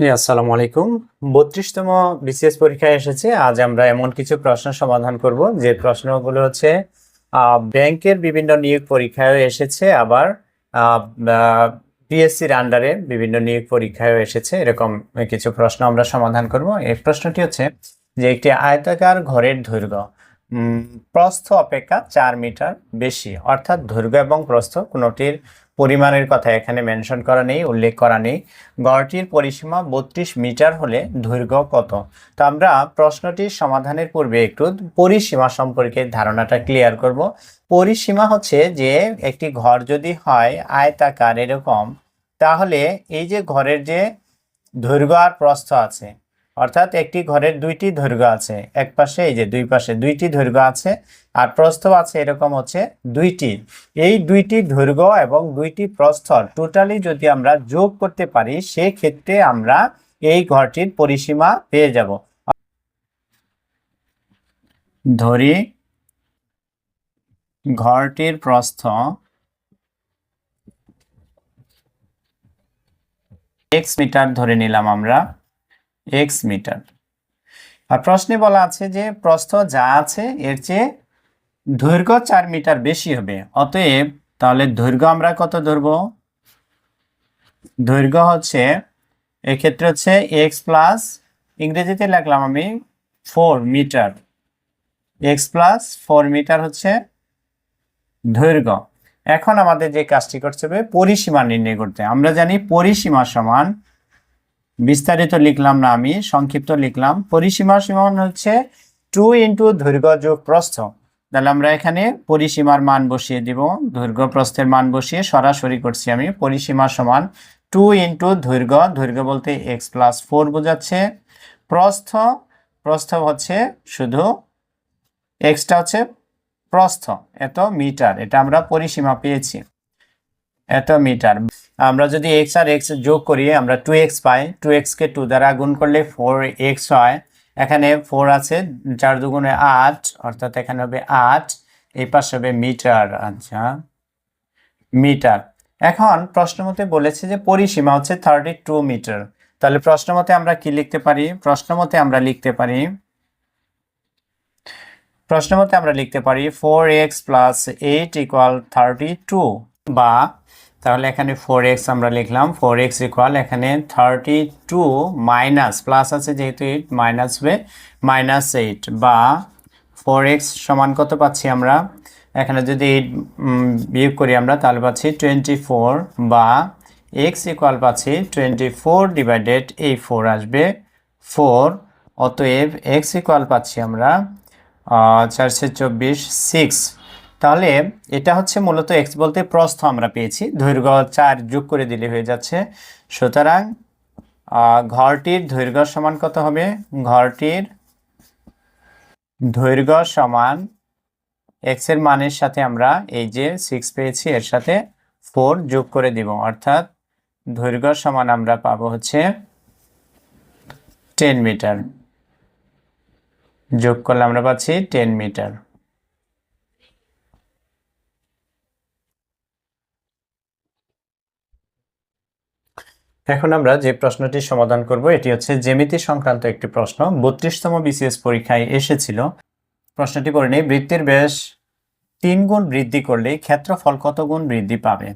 আসসালামু আলাইকুম। বত্রিশতম বিসিএস পরীক্ষায় এসেছে। আজ আমরা এমন কিছু প্রশ্ন সমাধান করব। যে প্রশ্নগুলো হচ্ছে ব্যাংকের বিভিন্ন নিয়োগ পরীক্ষায় এসেছে, আবার পিএসসির আন্ডারে বিভিন্ন নিয়োগ পরীক্ষায় এসেছে। এরকম কিছু প্রশ্ন আমরা সমাধান করব। এই প্রশ্নটি হচ্ছে যে, একটি আয়তাকার ঘরের দৈর্ঘ্য প্রস্থ অপেক্ষা চার মিটার বেশি, অর্থাৎ দৈর্ঘ্য এবং প্রস্থ কোনোটির পরিমাণের কথা এখানে মেনশন করা নেই, উল্লেখ করা নেই। গড়টির পরিসীমা বত্রিশ মিটার হলে দৈর্ঘ্য কত? তো আমরা প্রশ্নটির সমাধানের পূর্বে একটু পরিসীমা সম্পর্কে ধারণাটা ক্লিয়ার করব। পরিসীমা হচ্ছে যে একটি ঘর যদি হয়, আয়তাকার এরকম, তাহলে এই যে ঘরের যে দৈর্ঘ্য আর প্রস্থ আছে অর্থাৎ একটি ঘরের দুইটি দৈর্ঘ্য আছে। এক পাশে এই যে দুই পাশে দুইটি দৈর্ঘ্য আছে আর প্রস্থ আছে এরকম হচ্ছে দুইটি। এই দুইটি দৈর্ঘ্য এবং দুইটি প্রস্থ টোটালি যদি আমরা যোগ করতে পারি, সেক্ষেত্রে আমরা এই ঘরটির পরিসীমা পেয়ে যাব। ধরি, ঘরটির প্রস্থ এক্স মিটার ধরে নিলাম আমরা। X metre. আর প্রশ্নে বলা আছে যে প্রস্থ যা আছে, এর চেয়ে দৈর্ঘ্য চার মিটার বেশি হবে। অতএব তাহলে দৈর্ঘ্য আমরা কত ধরবো? দৈর্ঘ্য হচ্ছে, এক্ষেত্রে হচ্ছে এক্স প্লাস ইংরেজিতে লিখলাম আমি four metre x plus four metre হচ্ছে দৈর্ঘ্য। এখন আমাদের যে কাজটি করতে হবে, পরিসীমা নির্ণয় করতে। আমরা জানি পরিসীমা সমান বিস্তারিত লিখলাম না আমি, সংক্ষিপ্ত লিখলাম। পরিসীমা সমান হচ্ছে টু ইন্টু দৈর্ঘ্য যোগ প্রস্থ তাহলে আমরা এখানে পরিসীমার মান বসিয়ে দিব। দৈর্ঘ্য প্রস্থের মান বসিয়ে সরাসরি করছি আমি। পরিসীমা সমান টু ইন্টু দৈর্ঘ্য দৈর্ঘ্য বলতে এক্স প্লাস ফোর বোঝাচ্ছে। প্রস্থ প্রস্থ হচ্ছে শুধু এক্সটা হচ্ছে প্রস্থ, এত মিটার, এটা আমরা পরিসীমা পেয়েছি। এত মিটার। আমরা যদি এক্স আর এক্স যোগ করি, আমরা টু এক্স পাই। টু এক্সকে টু দ্বারা গুণ করলে ফোর এক্স হয়। এখানে ফোর আছে, চার দুগুণে আট, অর্থাৎ এখানে হবে আট, এই পাশে হবে মিটার। আচ্ছা মিটার। এখন প্রশ্ন মতে বলেছে যে পরিসীমা হচ্ছে থার্টি টু মিটার। তাহলে প্রশ্ন মতে আমরা কি লিখতে পারি? প্রশ্ন মতে আমরা লিখতে পারি প্রশ্ন মতে আমরা লিখতে পারি four x plus eight equal thirty two বা তাহলে এখানে ফোর এক্স আমরা লিখলাম ফোর এক্স ইকুয়াল এখানে থার্টি টু মাইনাস প্লাস আছে যেহেতু এইট মাইনাস হবে মাইনাস এইট বা ফোর এক্স সমান কত পাচ্ছি আমরা? এখানে যদি এইট বিয়োগ করি আমরা, তাহলে পাচ্ছি টোয়েন্টি ফোর বা এক্স ইকুয়াল পাচ্ছি টোয়েন্টি ফোর ডিভাইডেড এই ফোর আসবে ফোর অতএব এক্স ইকুয়াল পাচ্ছি আমরা চারশো চব্বিশ সিক্স তাহলে এটা হচ্ছে মূলত এক্স বলতে প্রস্থ আমরা পেয়েছি। দৈর্ঘ্য চার যোগ করে দিলে হয়ে যাচ্ছে। সুতরাং ঘরটির দৈর্ঘ্য সমান কত হবে? ঘরটির দৈর্ঘ্য সমান এক্সের মানের সাথে আমরা এই যে সিক্স পেয়েছি, এর সাথে ফোর যোগ করে দিব। অর্থাৎ দৈর্ঘ্য সমান আমরা পাবো হচ্ছে টেন মিটার যোগ করলে আমরা পাচ্ছি টেন মিটার এখন আমরা যে প্রশ্নটি সমাধান করব, এটি হচ্ছে জ্যামিতি সংক্রান্ত একটি প্রশ্ন। বত্রিশতম বিসিএস পরীক্ষায় এসেছিল। প্রশ্নটি পড়ে নেই, বৃত্তের ব্যাস তিন গুণ বৃদ্ধি করলে ক্ষেত্রফল কত গুণ বৃদ্ধি পাবে?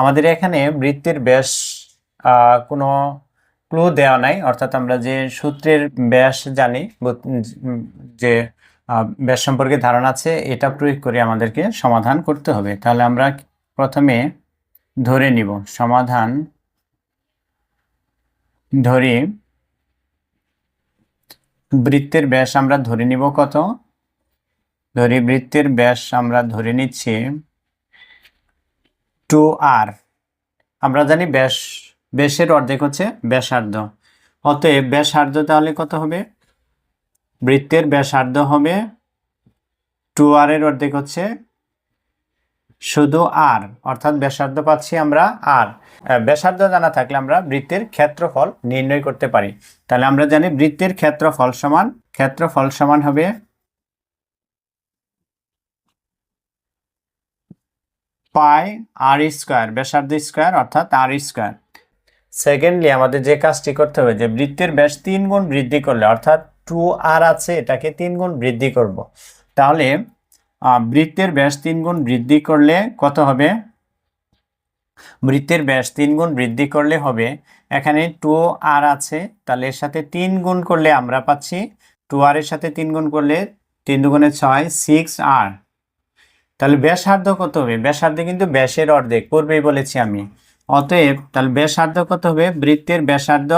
আমাদের এখানে বৃত্তের ব্যাস কোনো ক্লু দেওয়া নাই, অর্থাৎ আমরা যে সূত্রের ব্যাস জানি যে ব্যাস সম্পর্কে ধারণা আছে, এটা প্রয়োগ করে আমাদেরকে সমাধান করতে হবে। তাহলে আমরা প্রথমে ধরে নিব, সমাধান ধরি, বৃত্তের ব্যাস আমরা ধরে নিব কত? ধরি, বৃত্তের ব্যাস আমরা ধরে নিচ্ছি টু আর। আমরা জানি ব্যাস, ব্যাসের অর্ধেক হচ্ছে ব্যাসার্ধ। অতএব ব্যাসার্ধ তাহলে কত হবে? বৃত্তের ব্যাসার্ধ হবে টু আর এর অর্ধেক হচ্ছে শুধু আর, অর্থাৎ ব্যাসার্ধ পাচ্ছি আমরা আর। ব্যাসার্ধ জানা থাকলে আমরা বৃত্তের ক্ষেত্রফল নির্ণয় করতে পারি। তাহলে আমরা জানি বৃত্তের ক্ষেত্রফল সমান ক্ষেত্রফল সমান হবে পাই আর স্কোয়ার, ব্যাসার্ধ স্কোয়ার অর্থাৎ আর স্কোয়ার। সেকেন্ডলি আমাদের যে কাজটি করতে হবে, যে বৃত্তের ব্যাস তিন গুণ বৃদ্ধি করলে, অর্থাৎ টু আর আছে, এটাকে তিন গুণ বৃদ্ধি করব। তাহলে বৃত্তের ব্যাস তিন গুণ বৃদ্ধি করলে কত হবে? বৃত্তের ব্যাস তিন গুণ বৃদ্ধি করলে হবে, এখানে টু আর আছে, তাহলে এর সাথে তিন গুণ করলে আমরা পাচ্ছি, টু আর এর সাথে তিন গুণ করলে তিন দুগুণে ছয় সিক্স আর। তাহলে ব্যাসার্ধ কত হবে? ব্যাসার্ধ কিন্তু ব্যাসের অর্ধেক, পূর্বেই বলেছি আমি। অতএব তাহলে ব্যাসার্ধ কত হবে? বৃত্তের ব্যাসার্ধ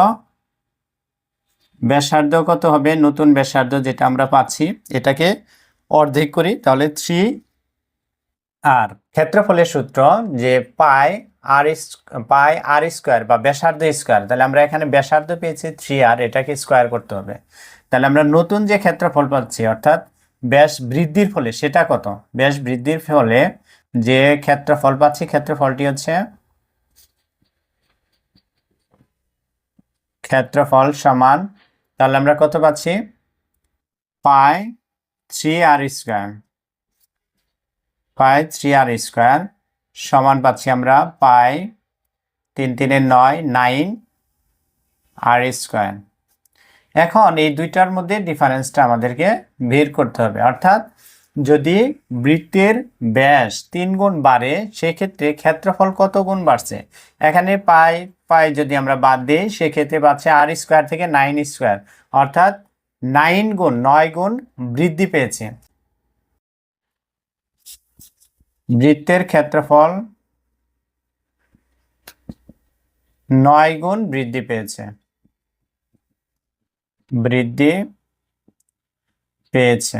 ব্যাসার্ধ কত হবে? নতুন ব্যাসার্ধ যেটা আমরা পাচ্ছি, এটাকে অর্ধেক করি, তাহলে থ্রি আর ক্ষেত্রফলের সূত্র যে পাই আর পাই আর স্কোয়ার বা ব্যাসার্ধ স্কোয়ার তাহলে আমরা এখানে ব্যাসার্ধ পেয়েছি থ্রি আর এটাকে স্কোয়ার করতে হবে। তাহলে আমরা নতুন যে ক্ষেত্রফল পাচ্ছি, অর্থাৎ ব্যাস বৃদ্ধির ফলে, সেটা কত? ব্যাস বৃদ্ধির ফলে যে ক্ষেত্রফল পাচ্ছি, ক্ষেত্রফলটি হচ্ছে ক্ষেত্রফল সমান, তাহলে আমরা কত পাচ্ছি? Pi three r square. Pi three r square, সমান পাচ্ছি আমরা পাই তিন তিনে নয়, নাইন আর স্কোয়ার। এখন এই দুইটার মধ্যে ডিফারেন্সটা আমাদেরকে বের করতে হবে। অর্থাৎ যদি বৃত্তের ব্যাস তিন গুণ বাড়ে, সেক্ষেত্রে ক্ষেত্রফল কত গুণ বাড়ছে? এখানে পাই পাই যদি আমরা বাদ দিই, সেক্ষেত্রে পাচ্ছে আর স্কোয়ার থেকে নাইন স্কোয়ার। অর্থাৎ নাইন গুণ নয় গুণ বৃদ্ধি পেয়েছে। বৃত্তের ক্ষেত্রফল নয় গুণ বৃদ্ধি পেয়েছে। বৃদ্ধি পেয়েছে।